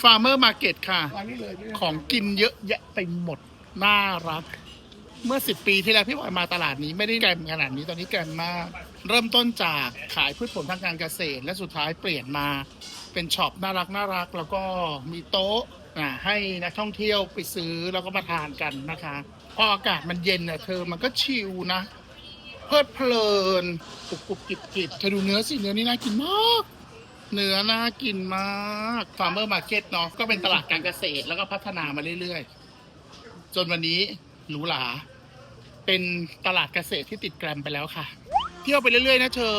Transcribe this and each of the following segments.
Farmer Market ค่ะ ร้านนี้เลยเนี่ยของกินเยอะแยะไปหมด น่ารัก เมื่อสิบปีที่แล้วพี่บอยมาตลาดนี้ไม่ได้แกรมขนาดนี้ตอนนี้แกรมมาก เริ่มต้นจากขายพืชผลทางการเกษตร และสุดท้ายเปลี่ยนมาเป็นช็อปน่ารักน่ารัก แล้วก็มีโต๊ะอ่าให้นักท่องเที่ยวไปซื้อแล้วก็มาทานกันนะคะ พออากาศมันเย็นเนี่ยเธอมันก็ชิลนะ เพลิดเพลินกรุบกรุบกริบกริบเธอดูเนื้อสิเนื้อนี่น่ากินมาก เนื้อน่ากินมากฟาร์มเมอร์มาร์เก็ตเนาะก็เป็นตลาดการเกษตรแล้วก็พัฒนามาเรื่อยๆ จนวันนี้หรูหรา เป็นตลาดเกษตรที่ติดแกรมไปแล้วค่ะ เที่ยวไปเรื่อยๆนะเธอ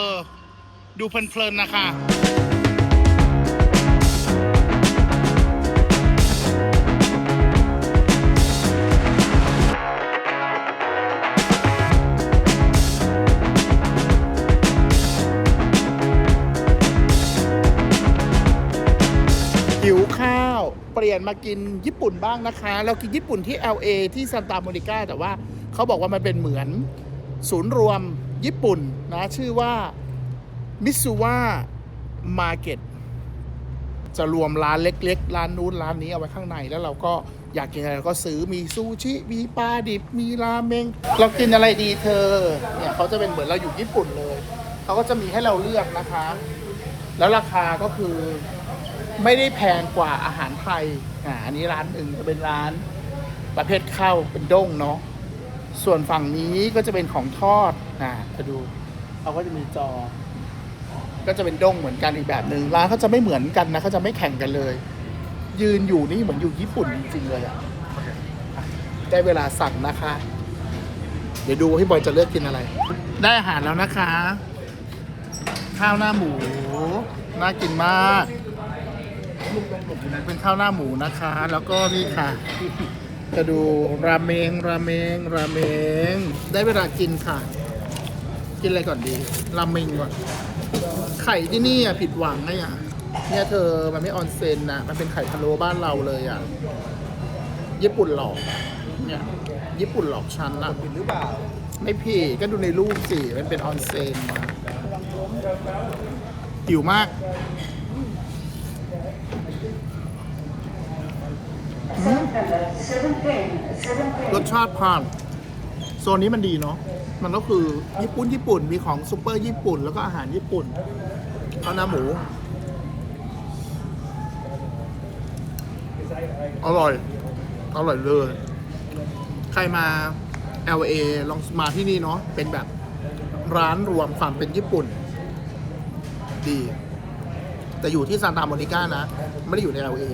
ดูเพลินๆนะคะ นมากินญี่ปุ่นบ้างนะคะ เรากินญี่ปุ่นที่ LA ที่ซานตาโมนิกาแต่ว่าเขาบอกว่ามันเป็นเหมือนศูนย์รวมญี่ปุ่นนะชื่อว่ามิซูว a มาร์เก็ตจะรวมร้านเล็ก ๆ ร้านนู้นร้านนี้เอาไว้ข้างในแล้วเราก็อยากกินอะไรเราก็ซื้อมีซูชิมีปลาดิบมีราเมง เรากินอะไรดีเธอเนี่ยเขาจะเป็นเหมือนเราอยู่ญี่ปุ่นเลย เขาก็จะมีให้เราเลือกนะคะ แล้วราคาก็คือ ไม่ได้แพงกว่าอาหารไทยอ่าอันนี้ร้านหนึ่งจะเป็นร้านประเภทข้าวเป็นด้งเนาะส่วนฝั่งนี้ก็จะเป็นของทอดอ่าจะดูเขาก็จะมีจอ ก็จะเป็นด้งเหมือนกันอีกแบบหนึ่งร้านเขาจะไม่เหมือนกันนะเขาจะไม่แข่งกันเลย ยืนอยู่นี่เหมือนอยู่ญี่ปุ่นจริงๆเลยอะอะได้เวลาสั่งนะคะ เดี๋ยวดูว่าพี่บอยจะเลือกกินอะไร ได้อาหารแล้วนะคะ ข้าวหน้าหมู น่ากินมาก เป็นข้าวหน้าหมูนะคะ แล้วก็นี่ค่ะ จะดูราเมงราเมงราเมง ได้เวลากินค่ะ กินอะไรก่อนดีราเมงก่อนไข่ที่นี่อะผิดหวังไงอะเนี่ยเธอมันไม่ออนเซนนะมันเป็นไข่พะโล้บ้านเราเลยอะญี่ปุ่นหลอกเนี่ยญี่ปุ่นหลอกฉันอะผิดหรือเปล่าไม่ผิดก็ดูในรูปสิมันเป็นออนเซนหิวมากอืม รสชาติผ่าน โซนนี้มันดีเนาะมันก็คือญี่ปุ่นญี่ปุ่นมีของซูเปอร์ญี่ปุ่น แล้วก็อาหารญี่ปุ่นข้าวหน้าหมู อร่อย อร่อยเลย ใครมา LA ลองมาที่นี่เนาะเป็นแบบร้านรวมความเป็นญี่ปุ่น ดี แต่อยู่ที่ซานตาโมนิก้านะ ไม่ได้อยู่ใน LA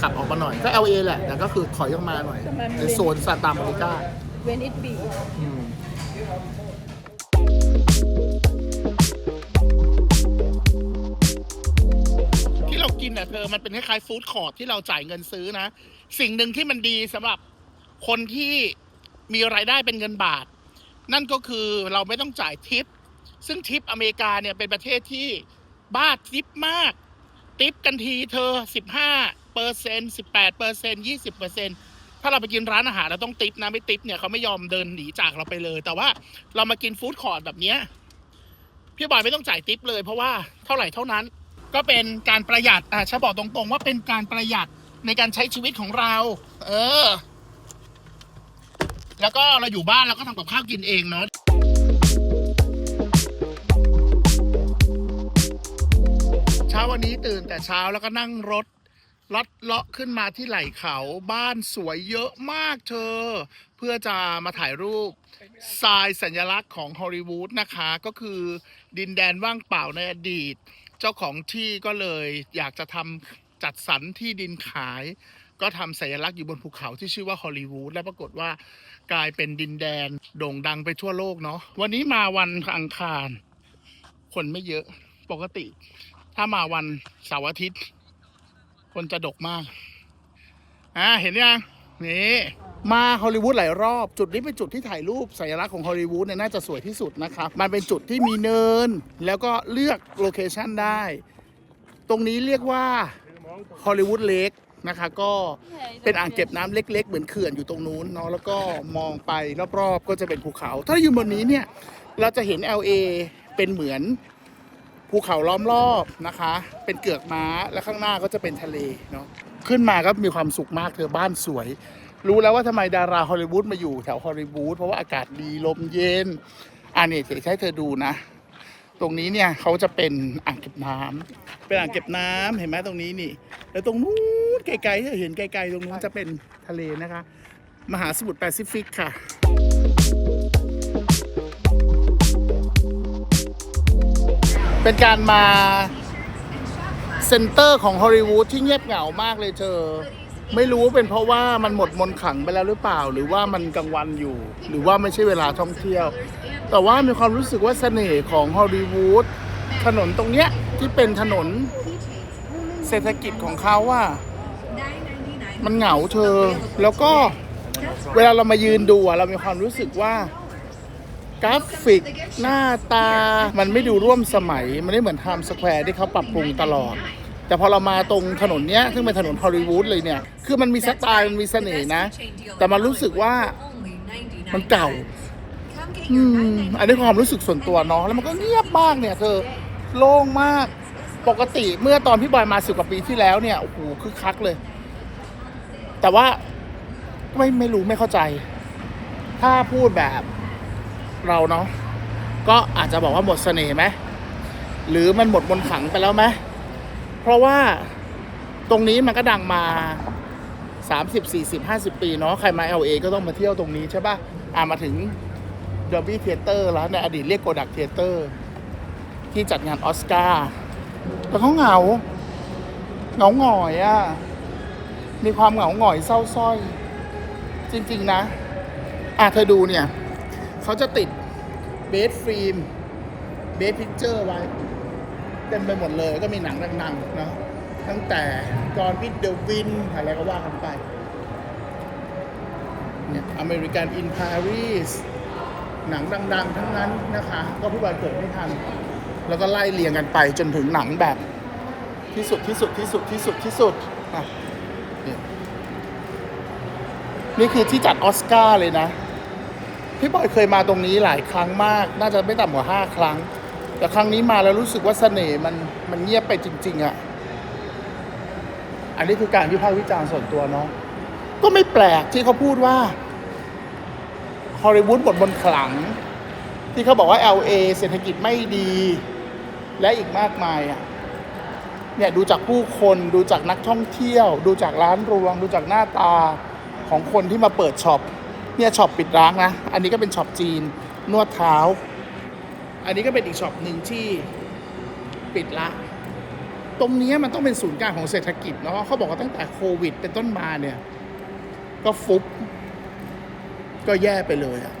ขับออกมาหน่อย ก็ LA แหละ แต่ก็คือถอยออกมาหน่อย ในโซนซานตาโมนิก้า when it be อืมที่เรากินอะเธอมันเป็นคล้ายๆฟู้ดคอร์ทที่เราจ่ายเงินซื้อนะ สิ่งหนึ่งที่มันดีสำหรับคนที่มีรายได้เป็นเงินบาท นั่นก็คือเราไม่ต้องจ่ายทิป ซึ่งทิปอเมริกาเนี่ยเป็นประเทศที่บ้าทิปมาก ทิปกันทีเธอ15 เปอร์เซ็นต์18เปอร์เซ็นต์20เปอร์เซ็นต์ถ้าเราไปกินร้านอาหารเราต้องติปนะไม่ติปเนี่ยเขาไม่ยอมเดินหนีจากเราไปเลย แต่ว่าเรามากินฟู้ดคอร์ทแบบเนี้ยพี่บอยไม่ต้องจ่ายติปเลย เพราะว่าเท่าไหร่เท่านั้น ก็เป็นการประหยัดอะฉันบอกตรงๆ ว่าเป็นการประหยัดในการใช้ชีวิตของเรา เออ แล้วก็เราอยู่บ้านเราก็ทำกับข้าวกินเองเนาะเช้าวันนี้ตื่นแต่เช้าแล้วก็นั่งรถ ลัดเลาะขึ้นมาที่ไหล่เขาบ้านสวยเยอะมากเธอ เพื่อจะมาถ่ายรูปทรายสัญลักษณ์ของฮอลลีวูดนะคะ ก็คือดินแดนว่างเปล่าในอดีต เจ้าของที่ก็เลยอยากจะทำจัดสรรที่ดินขาย ก็ทำสัญลักษณ์อยู่บนภูเขาที่ชื่อว่าฮอลลีวูดและปรากฏว่ากลายเป็นดินแดนโด่งดังไปทั่วโลกเนาะวันนี้มาวันอังคาร คนไม่เยอะปกติ ถ้ามาวันเสาร์อาทิตย์ คนจะดกมาก อ่า เห็นยังนี่มาฮอลลีวูดหลายรอบ จุดนี้เป็นจุดที่ถ่ายรูปสัญลักษณ์ของฮอลลีวูดเนี่ยน่าจะสวยที่สุดนะครับ มันเป็นจุดที่มีเนิน แล้วก็เลือกโลเคชันได้ ตรงนี้เรียกว่าฮอลลีวูดเลกนะคะก็เป็นอ่างเก็บน้ำเล็ก ๆ เหมือนเขื่อนอยู่ตรงนู้นเนาะแล้วก็มองไปรอบๆ ก็จะเป็นภูเขา ถ้าอยู่บนนี้เนี่ยเราจะเห็น LA เป็นเหมือน ภูเขาล้อมรอบนะคะ เป็นเกือกม้าและข้างหน้าก็จะเป็นทะเลเนาะขึ้นมาก็มีความสุขมากเธอบ้านสวย รู้แล้วว่าทำไมดาราฮอลลีวูดมาอยู่แถวฮอลลีวูดเพราะว่าอากาศดีลมเย็นอ่านี่เดี๋ยวให้เธอดูนะ ตรงนี้เนี่ยเขาจะเป็นอ่างเก็บน้ำเป็นอ่างเก็บน้ำเห็นไหมตรงนี้นี่ แล้วตรงนู้นไกลๆที่เห็นไกลๆตรงนู้นจะเป็นทะเลนะคะ มหาสมุทรแปซิฟิกค่ะ เป็นการมาเซ็นเตอร์ของฮอลลีวูดที่เงียบเหงามากเลยเธอ ไม่รู้ว่าเป็นเพราะว่ามันหมดมนขังไปแล้วหรือเปล่า หรือว่ามันกลางวันอยู่ หรือว่าไม่ใช่เวลาท่องเที่ยว แต่ว่ามีความรู้สึกว่าเสน่ห์ของฮอลลีวูดถนนตรงเนี้ยที่เป็นถนนเศรษฐกิจของเขาว่ามันเหงาเธอ แล้วก็เวลาเรามายืนดูอะเรามีความรู้สึกว่า กราฟิก หน้าตา มันไม่ดูร่วมสมัย มันไม่เหมือนไทม์สแควร์ที่เขาปรับปรุงตลอด แต่พอเรามาตรงถนนเนี้ย ซึ่งเป็นถนนฮอลลีวูดเลยเนี่ย คือมันมีสไตล์ มันมีเสน่ห์นะ แต่มันรู้สึกว่ามันเก่า อืม อันนี้ความรู้สึกส่วนตัวเนาะ แล้วมันก็เงียบมากเนี่ยเธอ โล่งมาก ปกติเมื่อตอนพี่บอยมาสิบกว่าปีที่แล้วเนี่ย โอ้โห คึกคักเลย แต่ว่าไม่ไม่รู้ไม่เข้าใจ ถ้าพูดแบบ เราเนาะก็อาจจะบอกว่าหมดเสน่ห์ไหมหรือมันหมดมนขังไปแล้วไหมเพราะว่าตรงนี้มันก็ดังมา 30 40 50 ปีเนาะใครมา LA ก็ต้องมาเที่ยวตรงนี้ใช่ปะอ่ามาถึง d o b b y Theater แล้วในอดีตเรียกโกดักเทเตอร์ที่จัดงานออสการ์แต่เขาเหงาเหงาหงอยอะ่ะมีความเหงาหงอยเศร้าสร้อย จริง ๆ นะ อะเธอดูเนี่ย เขาจะติดเบสฟิล์มเบสพิกเจอร์ไว้เต็มไปหมดเลยก็มีหนังดังๆเนาะตั้งแต่กอนวิดเดวินอะไรก็ว่ากันไปเนี่ยอเมริกันอินปารีสหนังดัง ๆ ทั้งนั้นนะคะ ก็พี่บอยเกิดไม่ทัน แล้วก็ไล่เรียงกันไปจนถึงหนังแบบ ที่สุดที่สุดที่สุดที่สุดที่สุดอะนี่คือที่จัดออสการ์เลยนะ พี่บอยเคยมาตรงนี้หลายครั้งมาก น่าจะไม่ต่ำกว่าห้าครั้ง แต่ครั้งนี้มาแล้วรู้สึกว่าเสน่ห์มันมันเงียบไปจริง ๆอะ่ะ อันนี้คือการวิพากษ์วิจารณ์ส่วนตัวเนาะ ก็ไม่แปลกที่เขาพูดว่าฮอลลีวูดบทบนขลัง ที่เขาบอกว่า LA เศรษฐกิจไม่ดี และอีกมากมายอะเนี่ยดูจากผู้คนดูจากนักท่องเที่ยว ดูจากร้านรวง ดูจากหน้าตาของคนที่มาเปิดช็อป เนี่ยช็อปปิดร้างนะ อันนี้ก็เป็นช็อปจีนนวดเท้า อันนี้ก็เป็นอีกช็อปหนึ่งที่ปิดละ ตรงนี้มันต้องเป็นศูนย์กลางของเศรษฐกิจเนาะเขาบอกว่าตั้งแต่โควิด เป็นต้นมาเนี่ย ก็ฟุบก็แย่ไปเลยอะ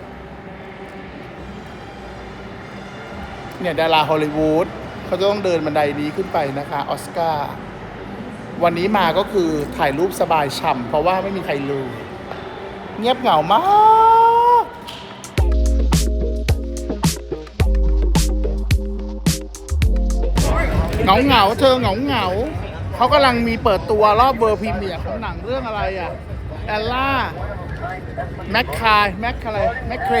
เนี่ยดาราฮอลลีวูดเขาจะต้องเดินบันไดนี้ขึ้นไปนะคะออสการ์วันนี้มาก็คือถ่ายรูปสบายฉ่ำเพราะว่าไม่มีใครรู้ เงียบเหงามากเหงาเหงาเธอเหงาเหงาเขากำลังมีเปิดตัวรอบเวอร์พรีเมียร์ของหนังเรื่องอะไรอะแอลล่า แมคคาแมคอะไรแมคเคร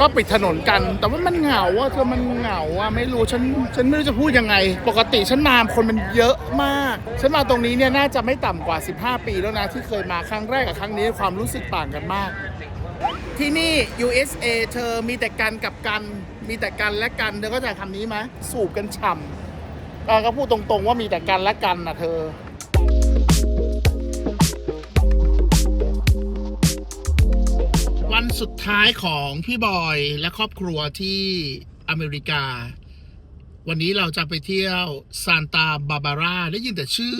ก็ปิดถนนกัน แต่ว่ามันเหงาอะเธอมันเหงาอะไม่รู้ฉันฉันไม่รู้จะพูดยังไง ปกติฉันมาคนมันเยอะมาก ฉันมาตรงนี้เนี่ยน่าจะไม่ต่ำกว่า 15 ปีแล้วนะ ที่เคยมาครั้งแรกกับครั้งนี้ความรู้สึกต่างกันมาก ที่นี่ USA เธอมีแต่กันกับกันมีแต่กันและกันเธอก็จะคำนี้ไหมสูบกันฉ่ำก็พูดตรงๆว่ามีแต่กันและกันนะเธอ สุดท้ายของพี่บอยและครอบครัวที่อเมริกา วันนี้เราจะไปเที่ยวซานตาบาบาร่าได้ยินแต่ชื่อ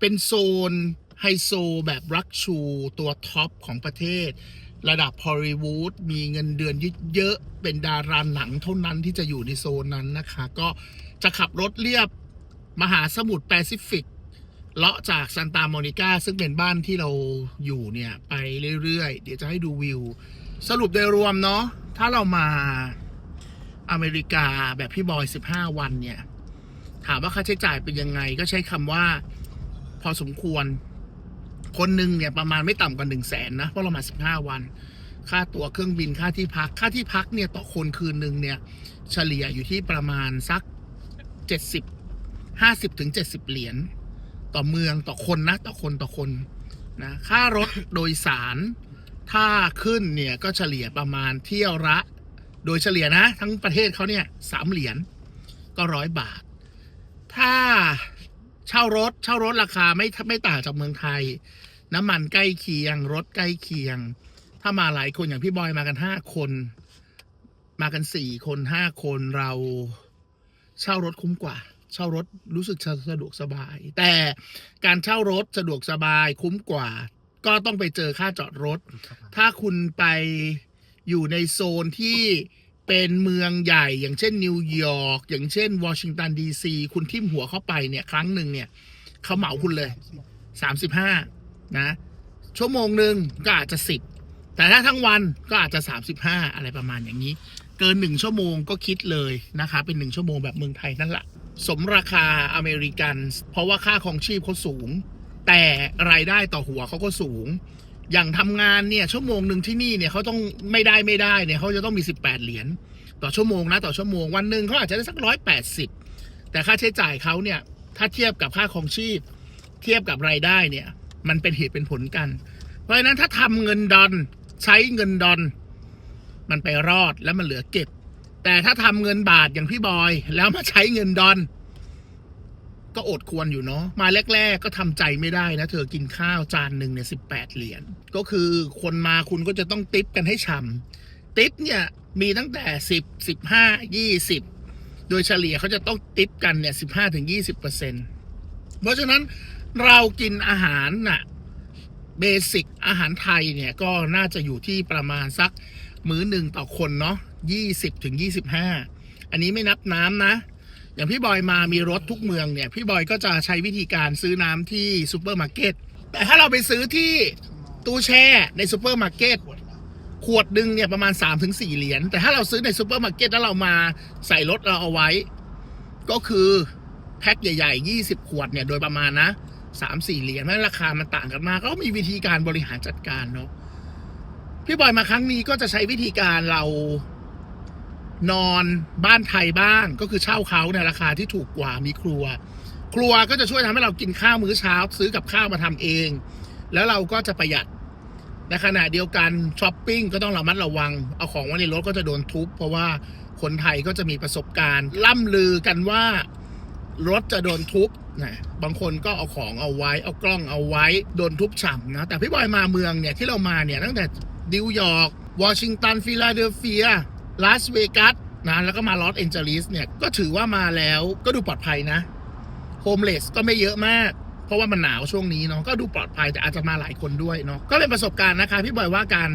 เป็นโซนไฮโซแบบรักชูตัวท็อปของประเทศ ระดับฮอลลีวูดมีเงินเดือนเยอะๆเป็นดาราหนังเท่านั้นที่จะอยู่ในโซนนั้นนะคะ ก็จะขับรถเรียบมหาสมุทรแปซิฟิกเลาะจากซานตาโมนิกาซึ่งเป็นบ้านที่เราอยู่เนี่ย ไปเรื่อย ๆ เดี๋ยวจะให้ดูวิว สรุปโดยรวมเนาะถ้าเรามาอเมริกาแบบพี่บอย15วันเนี่ย ถามว่าค่าใช้จ่ายเป็นยังไง ก็ใช้คำว่า พอสมควร คนหนึ่งเนี่ยประมาณไม่ต่ำกว่า1 0 0 0 0แสนนะเพราะเรามา15วัน ค่าตั๋วเครื่องบินค่าที่พัก ค่าที่พักเนี่ยต่อคนคืนหนึ่งเนี่ย เฉลี่ยอยู่ที่ประมาณสักเจ็ดสิบห้าสิบถึงเจ็ดสิบเหรียญต่อเมืองต่อคนนะ ต่อคนต่อคนนะค่ารถโดยสาร ถ้าขึ้นเนี่ยก็เฉลี่ยประมาณเที่ยวละโดยเฉลี่ยนะ ทั้งประเทศเขาเนี่ยสามเหรียญก็ร้อยบาท ถ้าเช่ารถเช่ารถราคาไม่ไม่ต่างจากเมืองไทย น้ำมันใกล้เคียง รถใกล้เคียง ถ้ามาหลายคนอย่างพี่บอยมากันห้าคน มากันสี่คนห้าคนเราเช่ารถคุ้มกว่า เช่ารถรู้สึกสะดวกสบาย แต่การเช่ารถสะดวกสบายคุ้มกว่า ก็ต้องไปเจอค่าจอดรถ ถ้าคุณไปอยู่ในโซนที่เป็นเมืองใหญ่ อย่างเช่นนิวยอร์กอย่างเช่นวอชิงตันดีซีคุณทิ่มหัวเข้าไปเนี่ย ครั้งหนึ่งเนี่ยเขาเหมาคุณเลยสามสิบห้านะ ชั่วโมงหนึ่งก็อาจจะสิบแต่ถ้าทั้งวันก็อาจจะสามสิบห้าอะไรประมาณอย่างนี้ เกินหนึ่งชั่วโมงก็คิดเลยนะคะ เป็นหนึ่งชั่วโมงแบบเมืองไทยนั่นแหละสมราคาอเมริกัน เพราะว่าค่าของชีพเขาสูง แต่รายได้ต่อหัวเขาก็สูง อย่างทำงานเนี่ยชั่วโมงหนึ่งที่นี่เนี่ยเขาต้องไม่ได้ไม่ได้เนี่ยเขาจะต้องมี 18 เหรียญต่อชั่วโมงนะต่อชั่วโมงวันหนึ่งเขาอาจจะได้สักร้อยแปดสิบแต่ค่าใช้จ่ายเขาเนี่ยถ้าเทียบกับค่าของชีพ เทียบกับรายได้เนี่ย มันเป็นเหตุเป็นผลกัน เพราะฉะนั้นถ้าทำเงินดอนใช้เงินดอน มันไปรอดแล้วมันเหลือเก็บ แต่ถ้าทำเงินบาทอย่างพี่บอย แล้วมาใช้เงินดอน ก็อดควรอยู่เนาะมาแรก ๆ ก็ทำใจไม่ได้นะ เธอกินข้าวจานหนึ่งเนี่ยสิบแปดเหรียญก็คือคนมาคุณก็จะต้องติปกันให้ฉ่ำติปเนี่ยมีตั้งแต่สิบสิบห้ายี่สิบโดยเฉลี่ยเขาจะต้องติปกันเนี่ยสิบห้าถึงยี่สิบเปอร์เซ็นต์เพราะฉะนั้นเรากินอาหารน่ะเบสิกอาหารไทยเนี่ยก็น่าจะอยู่ที่ประมาณสักมื้อหนึ่งต่อคนเนาะยี่สิบถึงยี่สิบห้าอันนี้ไม่นับน้ำนะ อย่างพี่บอยมามีรถทุกเมืองเนี่ย พี่บอยก็จะใช้วิธีการซื้อน้ำที่ซูเปอร์มาร์เก็ตแต่ถ้าเราไปซื้อที่ตู้แช่ในซูเปอร์มาร์เก็ตขวดหนึ่งเนี่ยประมาณ 3-4 เหรียญแต่ถ้าเราซื้อในซูเปอร์มาร์เก็ตแล้วเรามาใส่รถเราเอาไว้ ก็คือแพ็คใหญ่ๆ 20 ขวดเนี่ยโดยประมาณนะ3-4 เหรียญเพราะฉะนั้นราคามันต่างกันมาก ก็มีวิธีการบริหารจัดการเนาะพี่บอยมาครั้งนี้ก็จะใช้วิธีการเรา นอนบ้านไทยบ้างก็คือเช่าเขาในราคาที่ถูกกว่ามีครัว ครัวก็จะช่วยทำให้เรากินข้าวมื้อเช้า ซื้อกับข้าวมาทำเอง แล้วเราก็จะประหยัดในขณะเดียวกันช้อปปิ้งก็ต้องระมัดระวัง เอาของไว้ในรถก็จะโดนทุบเพราะว่าคนไทยก็จะมีประสบการณ์ ล่ำลือกันว่ารถจะโดนทุบนะบางคนก็เอาของเอาไว้ เอากล้องเอาไว้โดนทุบฉ่ำนะแต่พี่บอยมาเมืองเนี่ยที่เรามาเนี่ยตั้งแต่นิวยอร์กวอชิงตันฟิลาเดลเฟีย ลาสเวกัสนะแล้วก็มาลอสแอนเจลิสเนี่ยก็ถือว่ามาแล้วก็ดูปลอดภัยนะโฮมเลสก็ไม่เยอะมาก เพราะว่ามันหนาวช่วงนี้เนาะก็ดูปลอดภัยแต่อาจจะมาหลายคนด้วยเนาะก็เป็นประสบการณ์นะคะ พี่บอยว่าการ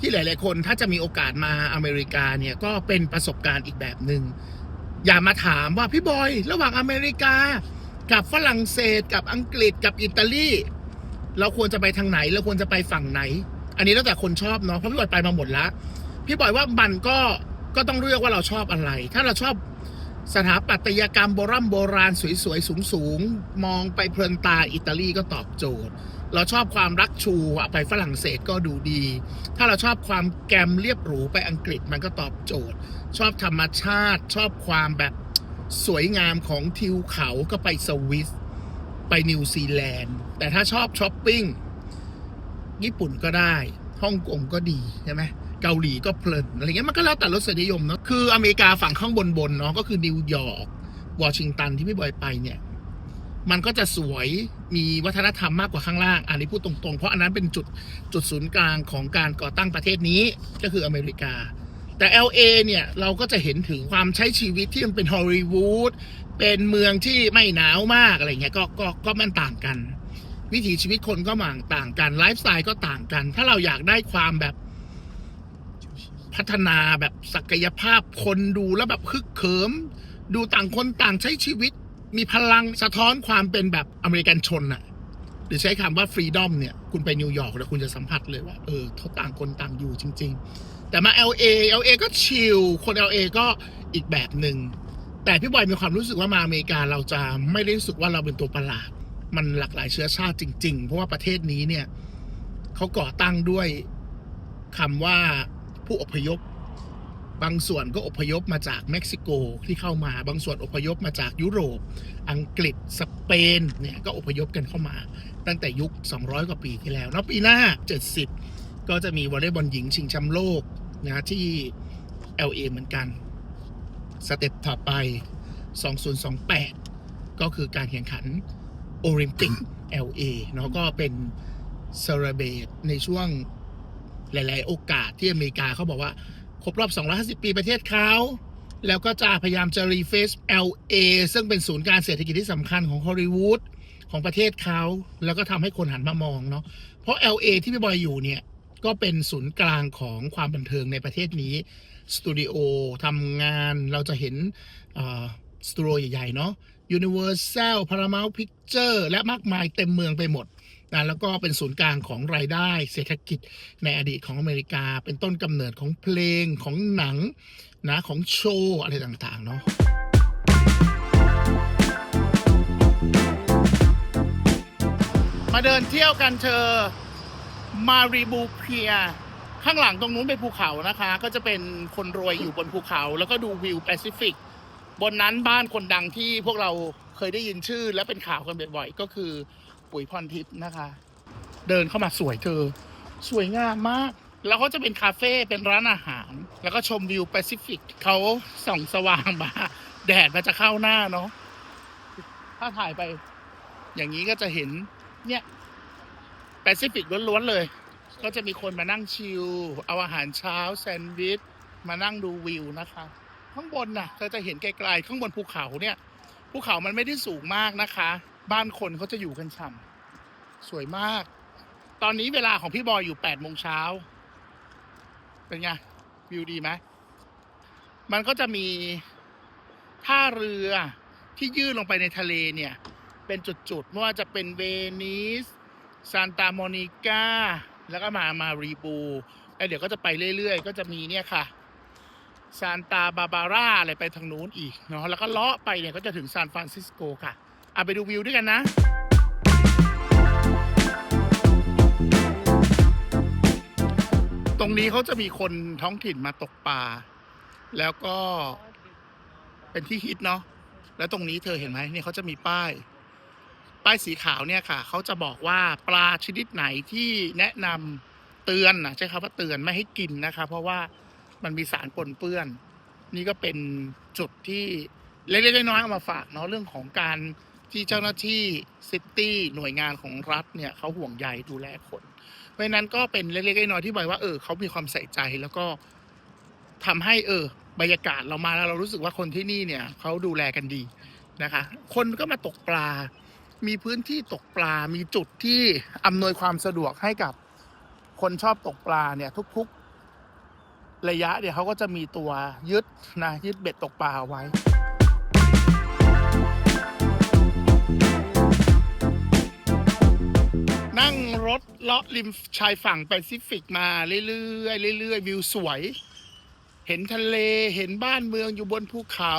ที่หลาย ๆ คนถ้าจะมีโอกาสมาอเมริกาเนี่ยก็เป็นประสบการณ์อีกแบบหนึง่งอย่ามาถามว่าพี่บอย ระหว่างอเมริกา กับฝรั่งเศส กับอังกฤษกับอิตาลีเราควรจะไปทางไหนเราควรจะไปฝั่งไหน อันนี้แล้วแต่คนชอบเนาะเพราะพี่บอยไปมาหมดแล้ว พี่บอยว่ามันก็ก็ต้องเลือกว่าเราชอบอะไร ถ้าเราชอบสถาปัตยกรรมโบราณโบราณสวยๆสูงๆ มองไปเพลินตาอิตาลีก็ตอบโจทย์ เราชอบความรักชูไปฝรั่งเศสก็ดูดี ถ้าเราชอบความแกรมเรียบหรูไปอังกฤษมันก็ตอบโจทย์ ชอบธรรมชาติ ชอบความแบบสวยงามของทิวเขาก็ไปสวิสไปนิวซีแลนด์ แต่ถ้าชอบช้อปปิ้งญี่ปุ่นก็ได้ฮ่องกงก็ดีใช่ไหม เกาหลีก็เพลินอะไรเงี้ยมันก็แล้วแต่รสนิยมเนาะคืออเมริกาฝั่งข้างบนบนๆเนาะก็คือนิวยอร์กวอชิงตันที่พี่บอยไปเนี่ย มันก็จะสวยมีวัฒนธรรมมากกว่าข้างล่าง อันนี้พูดตรงๆ เพราะอันนั้นเป็นจุดจุดศูนย์กลางของการก่อตั้งประเทศนี้ก็คืออเมริกา แต่ LA เนี่ย เราก็จะเห็นถึงความใช้ชีวิตที่มันเป็นฮอลลีวูดเป็นเมืองที่ไม่หนาวมากอะไรเงี้ยก็ก็ก็มันต่างกัน วิถีชีวิตคนก็ต่างต่างกันไลฟ์สไตล์ก็ต่างกัน ถ้าเราอยากได้ความแบบ พัฒนาแบบศักยภาพคนดูแล้วแบบคึกเขิม ดูต่างคนต่างใช้ชีวิต มีพลังสะท้อนความเป็นแบบอเมริกันชนอะหรือใช้คำว่าฟรีดอมเนี่ย คุณไปนิวยอร์กแล้วคุณจะสัมผัสเลยว่า เออเขาต่างคนต่างอยู่จริง ๆ แต่มา LA LA ก็ชิลคน LA ก็อีกแบบหนึ่งแต่พี่บอยมีความรู้สึกว่ามาอเมริกาเราจะไม่ได้รู้สึกว่าเราเป็นตัวประหลาด มันหลากหลายเชื้อชาติจริง ๆ เพราะว่าประเทศนี้เนี่ยเขาก่อตั้งด้วยคำว่า ผู้อพยพ บางส่วนก็อพยพมาจากเม็กซิโกที่เข้ามา บางส่วนอพยพมาจากยุโรป อังกฤษ สเปน เนี่ยก็อพยพกันเข้ามา ตั้งแต่ยุค 200 กว่าปีที่แล้ว แล้วปีหน้า 70 ก็จะมีวอลเลย์บอลหญิงชิงแชมป์โลกนะที่ LA เหมือนกัน สเต็ปต่อไป 2028 ก็คือการแข่งขันโอลิมปิก LA เนาะก็เป็นเซเลเบตในช่วง หลาย ๆ โอกาสที่อเมริกาเขาบอกว่า ครบรอบ 250 ปีประเทศเขาแล้วก็จะพยายามจะรีเฟซ LA ซึ่งเป็นศูนย์การเศรษฐกิจที่สำคัญของฮอลลีวูดของประเทศเขา แล้วก็ทำให้คนหันมามองเนาะเพราะ LA ที่พี่บอยอยู่เนี่ยก็เป็นศูนย์กลางของความบันเทิงในประเทศนี้ สตูดิโอทำงานเราจะเห็นสตูดิโอใหญ่ ๆ เนาะ Universal Paramount Picture และมากมายเต็มเมืองไปหมด นะแล้วก็เป็นศูนย์กลางของรายได้เศรษฐกิจในอดีตของอเมริกา เป็นต้นกำเนิดของเพลงของหนังนะของโชว์อะไรต่างๆเนาะมาเดินเที่ยวกันเธอมารีบูเพีย ข้างหลังตรงนู้นเป็นภูเขานะคะ ก็จะเป็นคนรวยอยู่บนภูเขา แล้วก็ดูวิวแปซิฟิก บนนั้นบ้านคนดังที่พวกเราเคยได้ยินชื่อและเป็นข่าวกันบ่อยๆก็คือ ปุ๋ยพรทิพย์นะคะ เดินเข้ามาสวยเธอ สวยงามมาก แล้วก็จะเป็นคาเฟ่เป็นร้านอาหาร แล้วก็ชมวิวแปซิฟิกเขาส่องสว่างมา แดดมันจะเข้าหน้าเนาะถ้าถ่ายไป อย่างนี้ก็จะเห็นเนี่ยแปซิฟิกล้วนๆเลย ก็จะมีคนมานั่งชิลเอาอาหารเช้าแซนด์วิชมานั่งดูวิวนะคะ ข้างบนน่ะเธอจะเห็นไกลๆข้างบนภูเขาเนี่ยภูเขามันไม่ได้สูงมากนะคะ บ้านคนเขาจะอยู่กันฉ่ำสวยมาก ตอนนี้เวลาของพี่บอยอยู่แปดโมงเช้า เป็นไง วิวดีไหม มันก็จะมีท่าเรือที่ยื่นลงไปในทะเลเนี่ย เป็นจุดๆ ไม่ว่าจะเป็นเวนิสซานตาโมนิกาแล้วก็มามารีบูแล้วเดี๋ยวก็จะไปเรื่อยๆ ก็จะมีเนี่ยค่ะซานตาบาบาร่าอะไรไปทางนู้นอีกเนาะแล้วก็เลาะไปเนี่ยก็จะถึงซานฟรานซิสโกค่ะ อาไปดูวิวด้วยกันนะตรงนี้เขาจะมีคนท้องถิ่นมาตกปลาแล้วก็เป็นที่ฮิตเนาะแล้วตรงนี้เธอเห็นไหมเนี่ยเขาจะมีป้าย ป้ายสีขาวเนี่ยค่ะเขาจะบอกว่าปลาชนิดไหนที่แนะนำเตือนนะใช้คำว่าเตือนไม่ให้กินนะคะ เพราะว่ามันมีสารปนเปื้อน นี่ก็เป็นจุดที่เล็กๆน้อยๆเอามาฝากเนาะเรื่องของการ ที่เจ้าหน้าที่ซิตี้หน่วยงานของรัฐเนี่ยเขาห่วงใยดูแลคน เพราะนั้นก็เป็นเล็กๆน้อยๆที่บอกว่าเออเขามีความใส่ใจแล้วก็ทำให้เออบรรยากาศเรามาแล้วเรารู้สึกว่าคนที่นี่เนี่ยเขาดูแลกันดีนะคะ คนก็มาตกปลา มีพื้นที่ตกปลา มีจุดที่อำนวยความสะดวกให้กับคนชอบตกปลาเนี่ยทุกๆระยะเนี่ยเขาก็จะมีตัวยึดนะยึดเบ็ดตกปลาเอาไว้ รถเลาะริมชายฝั่งแปซิฟิกมาเรื่อยๆเรื่อยๆวิวสวย เห็นทะเลเห็นบ้านเมืองอยู่บนภูเขา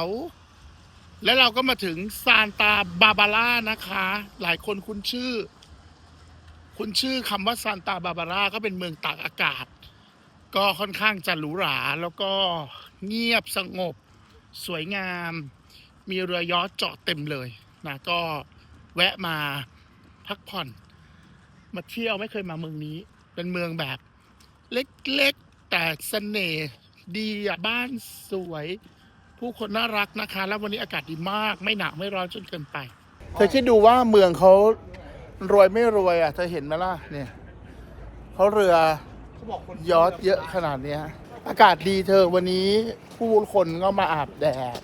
แล้วเราก็มาถึงซานตาบาบาร่านะคะ หลายคนคุ้นชื่อ คุ้นชื่อคำว่าซานตาบาบาร่าก็เป็นเมืองตากอากาศ ก็ค่อนข้างจะหรูหราแล้วก็เงียบสงบ สวยงาม มีเรือยอชต์จอดเต็มเลยนะก็แวะมาพักผ่อน มาเที่ยวไม่เคยมาเมืองนี้ เป็นเมืองแบบ เล็กๆ แต่เสน่ห์ดีอะบ้านสวย ผู้คนน่ารักนะคะ แล้ววันนี้อากาศดีมาก ไม่หนาวไม่ร้อนจนเกินไป เธอคิดดูว่าเมืองเขารวยไม่รวยอะ เธอเห็นไหมล่ะเนี่ยเขาเรือยอชเยอะขนาดเนี้ยอากาศดีเธอวันนี้ผู้คนก็มาอาบแดด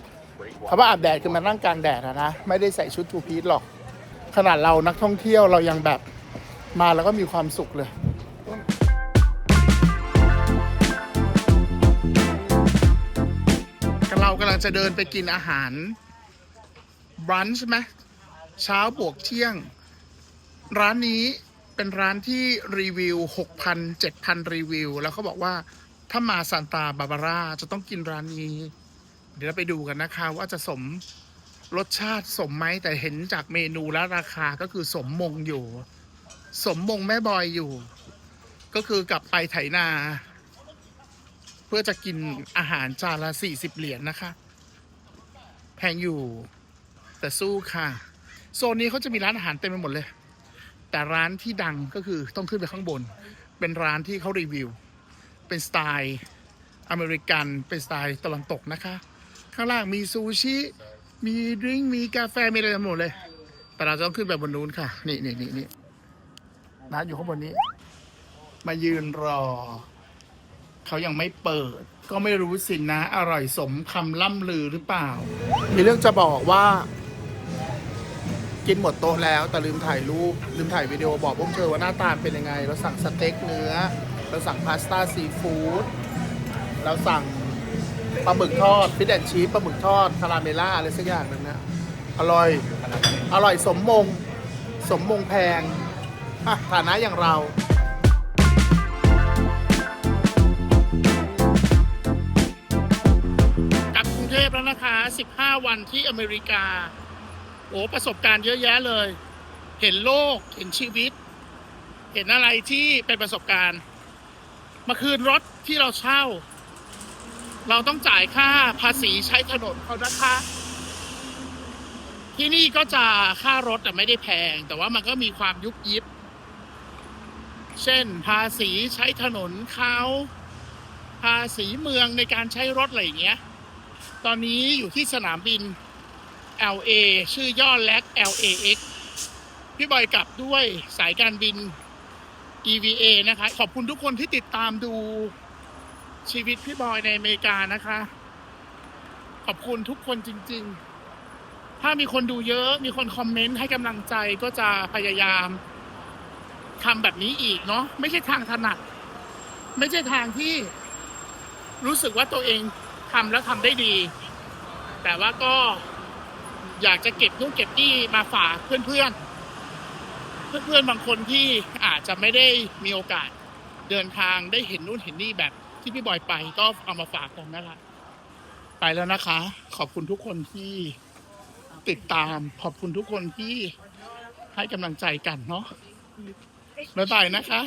คำว่าอาบแดดคือมานั่งกลางแดดอะนะ ไม่ได้ใส่ชุดทูพีทหรอก ขนาดเรานักท่องเที่ยวเรายังแบบ มาแล้วก็มีความสุขเลยเรากำลังจะเดินไปกินอาหารบรันช์ไหมเช้าบวกเที่ยง ร้านนี้เป็นร้านที่รีวิว 6,000 7,000 รีวิว แล้วเขาบอกว่าถ้ามาซานตาบาบาร่าจะต้องกินร้านนี้ เดี๋ยวเราไปดูกันนะคะ ว่าจะสมรสชาติสมไหมแต่เห็นจากเมนูและราคาก็คือสมมงอยู่ สมมงแม่บอยอยู่ ก็คือกลับไปไถนา เพื่อจะกินอาหารจานละสี่สิบเหรียญนะคะ แพงอยู่ แต่สู้ค่ะ โซนนี้เขาจะมีร้านอาหารเต็มไปหมดเลย แต่ร้านที่ดังก็คือต้องขึ้นไปข้างบน เป็นร้านที่เขารีวิว เป็นสไตล์อเมริกันเป็นสไตล์ตะวันตกนะคะ ข้างล่างมีซูชิ มีดริงก์มีกาแฟ มีอะไรหมดเลย แต่เราจะต้องขึ้นไปบนนู้นค่ะ นี่นี่นี่นี่ ร้านอยู่ข้างบนนี้ มายืนรอ เขายังไม่เปิด ก็ไม่รู้สินะ อร่อยสมคำล่ำลือหรือเปล่า มีเรื่องจะบอกว่า กินหมดโต๊ะแล้ว แต่ลืมถ่ายรูป ลืมถ่ายวิดีโอบอกพวกเธอว่าหน้าตาเป็นยังไง เราสั่งสเต็กเนื้อ เราสั่งพาสต้าซีฟู้ดเราสั่งปลาหมึกทอดฟิตแอนชีสปลาหมึกทอดคาราเมล่าอะไรสักอย่างหนึงนะ อร่อย อร่อยสมมง สมมงแพง ฐานะอย่างเรา กลับกรุงเทพแล้วนะคะ 15 วันที่อเมริกา โอ้ประสบการณ์เยอะแยะเลย เห็นโลก เห็นชีวิต เห็นอะไรที่เป็นประสบการณ์มาคืนรถที่เราเช่า เราต้องจ่ายค่าภาษีใช้ถนนเขานะคะ ที่นี่ก็จะค่ารถแต่ไม่ได้แพง แต่ว่ามันก็มีความยุบยิบ เช่น ภาษีใช้ถนนเขาภาษีเมืองในการใช้รถอะไรอย่างเงี้ย ตอนนี้อยู่ที่สนามบิน LA ชื่อย่อแลก LAX พี่บอยกลับด้วยสายการบิน EVA นะคะ ขอบคุณทุกคนที่ติดตามดูชีวิตพี่บอยในอเมริกานะคะ ขอบคุณทุกคนจริง ๆ ถ้ามีคนดูเยอะ มีคนคอมเมนต์ให้กำลังใจก็จะพยายาม ทำแบบนี้อีกเนาะไม่ใช่ทางถนัด ไม่ใช่ทางที่รู้สึกว่าตัวเองทำแล้วทำได้ดี แต่ว่าก็อยากจะเก็บนู่นเก็บนี่มาฝากเพื่อนๆ เพื่อนๆบางคนที่อาจจะไม่ได้มีโอกาสเดินทางได้เห็นนู่นเห็นนี่แบบที่พี่บอยไปก็เอามาฝากกันนะคะไปแล้วนะคะ ขอบคุณทุกคนที่ติดตาม ขอบคุณทุกคนที่ให้กำลังใจกันเนาะ บ๊ายบายนะคะ